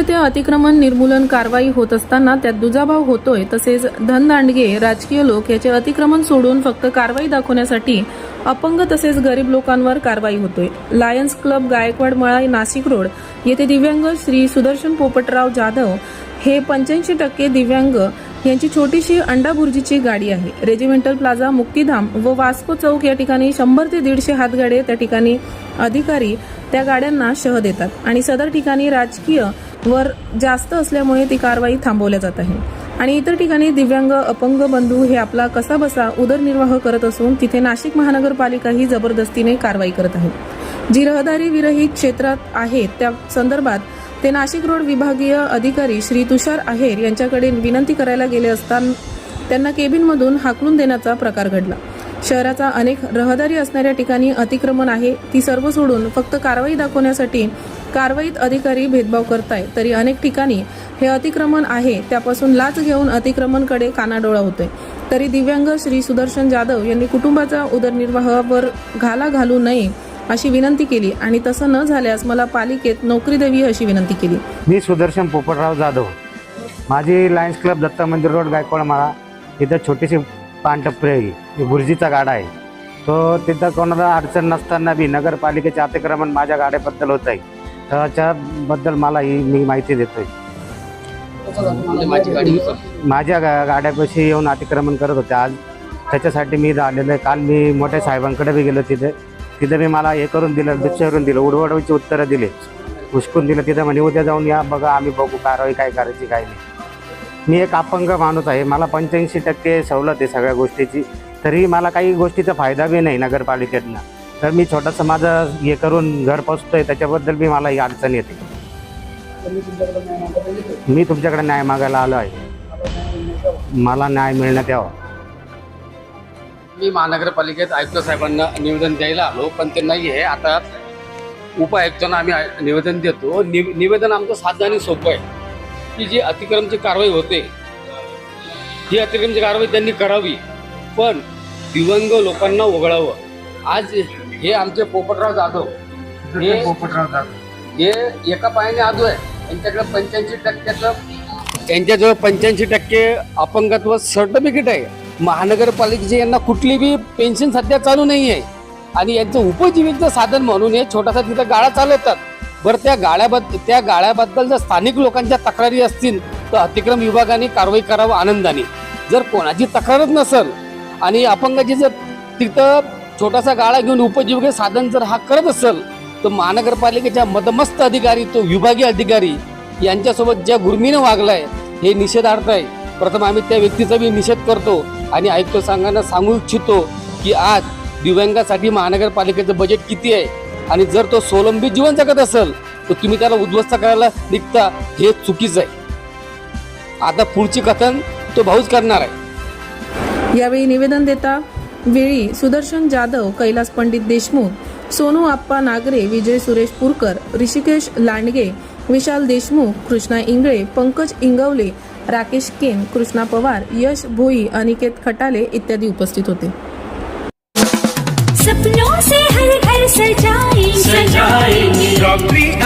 अतिक्रमण निर्मूलन कारवाई होत असताना त्यात दुजाभाव होतोय तसेच धनदांडगे राजकीय लोक याचे अतिक्रमण सोडून फक्त कारवाई दाखवण्यासाठी अपंग तसेच गरीब लोकांवर कारवाई होतोय. लायन्स क्लब गायकवाड मळा नाशिक रोड येथे दिव्यांग श्री सुदर्शन पोपटराव जाधव हे पंच्याऐंशी टक्के दिव्यांग यांची छोटीशी अंडाभुर्जीची गाडी आहे. रेजिमेंटल प्लाझा मुक्तीधाम व वास्को चौक या ठिकाणी शंभर ते दीडशे हातगाडे त्या ठिकाणी अधिकारी त्या गाड्यांना शह देतात. आणि सदर ठिकाणी राजकीय वर जास्त असल्यामुळे ती कारवाई थांबवल्या जात आहे. आणि इतर ठिकाणी दिव्यांग अपंग बंधू हे आपला कसा बसा उदरनिर्वाह करत असून तिथे नाशिक महानगरपालिका ही जबरदस्तीने कारवाई करत आहे. जी रहदारी विरहित क्षेत्रात आहेत त्या संदर्भात ते नाशिक रोड विभागीय अधिकारी श्री तुषार आहेर यांच्याकडे विनंती करायला गेले असताना त्यांना केबिनमधून हाकलून देण्याचा प्रकार घडला. शहराचा अनेक रहदारी असणाऱ्या ठिकाणी अतिक्रमण आहे ती सर्व सोडून फक्त कारवाई दाखवण्यासाठी कारवाईत अधिकारी भेदभाव करताय तरी अनेक ठिकाणी हे अतिक्रमण आहे त्यापासून लाच घेऊन अतिक्रमणकडे कानाडोळा होतोय. तरी दिव्यांग श्री सुदर्शन जाधव यांनी कुटुंबाचा उदरनिर्वाहावर घाला घालू नये अशी विनंती केली आणि तसं न झाल्यास मला पालिकेत नोकरी द्यावी अशी विनंती केली. मी सुदर्शन पोपटराव जाधव. माझी लायन्स क्लब दत्त मंदिर रोड गायकवाड माळा. इथं छोटीशी पानटपरी आहे ही बुर्जीचा गाडा आहे. तो तिथं कोणाला अडचण नसताना बी नगरपालिकेचे अतिक्रमण माझ्या गाड्याबद्दल होत आहे त्याच्याबद्दल मला ही मी माहिती देतोय. म्हणजे माझ्या गा गाड्यापाशी येऊन अतिक्रमण करत होते आज. त्याच्यासाठी मी आलेलो आहे. काल मी मोठ्या साहेबांकडे बी गेलो तिथे. तिथे मी मला हे करून दिलं दुसऱ्यावरून दिलं उडवडवीची उत्तरं दिले. हुसकून दिलं तिथं म्हणे उद्या जाऊन या बघा आम्ही बघू कारवाई काय करायची काय नाही. मी एक अपंग माणूस आहे. मला पंच्याऐंशी टक्के सवलत आहे सगळ्या गोष्टीची. तरी मला काही गोष्टीचा फायदा बी नाही नगरपालिकेतनं. तर मी छोटंसं माझं हे करून घर पोचतोय त्याच्याबद्दल बी मला ही अडचण येते. मी तुमच्याकडे न्याय मागायला आलो आहे. मला न्याय मिळण्यात यावा मी महानगरपालिकेत आयुक्त साहेबांना निवेदन द्यायला आलो पण ते नाही आहे. आता उपायुक्तांना आम्ही आय- निवेदन देतो. निव निवेदन आमचं साधं आणि सोपं आहे. की जी अतिक्रमची कारवाई होते ही अतिक्रमची कारवाई त्यांनी करावी. पण दिव्यांग लोकांना वगळावं. आज हे आमचे पोपटराव जाधव हे पोपटराव जाधव. हे एका पायाने आदू आहे. त्यांच्याकडे पंच्याऐंशी टक्क्याचं त्यांच्याजवळ पंच्याऐंशी टक्के अपंगत्व सर्टिफिकेट आहे. महानगरपालिकेचे यांना कुठली बी पेन्शन सध्या चालू नाही आहे आणि यांचं उपजीविकेचं साधन म्हणून हे छोटासा तिथं गाळा चालवतात. बरं त्या गाळ्याबद्दल त्या गाळ्याबद्दल जर स्थानिक लोकांच्या तक्रारी असतील तर अतिक्रम विभागाने कारवाई करावं आनंदाने. जर कोणाची तक्रारच नसेल आणि अपंगाची जर तिथं छोटासा गाळा घेऊन उपजीविके साधन जर हा करत असेल तर महानगरपालिकेच्या मदमस्त अधिकारी तो विभागीय अधिकारी यांच्यासोबत ज्या गुर्मीनं वागलाय हे निषेधार्थ आहे. प्रथम आम्ही त्या व्यक्तीचा बी निषेध करतो आणि आयुक्त संघांना सांगू इच्छितो की आज दिव्यांगासाठी महानगरपालिकेचं बजेट किती आहे? आणि जर तो स्वलंबी जीवन जगत असेल तर तुम्ही त्याला उद्ध्वस्त करायला निघता हे चुकीचं आहे. आता पुढची कथन तो भाऊच करणार आहे. यावेळी निवेदन देता वेळी सुदर्शन जाधव कैलास पंडित देशमुख सोनू आप्पा नागरे विजय सुरेश पुरकर ऋषिकेश लांडगे विशाल देशमुख कृष्णा इंगळे पंकज इंगवले राकेश केन कृष्णा पवार यश भोई अनिकेत खटाले इत्यादी उपस्थित होते.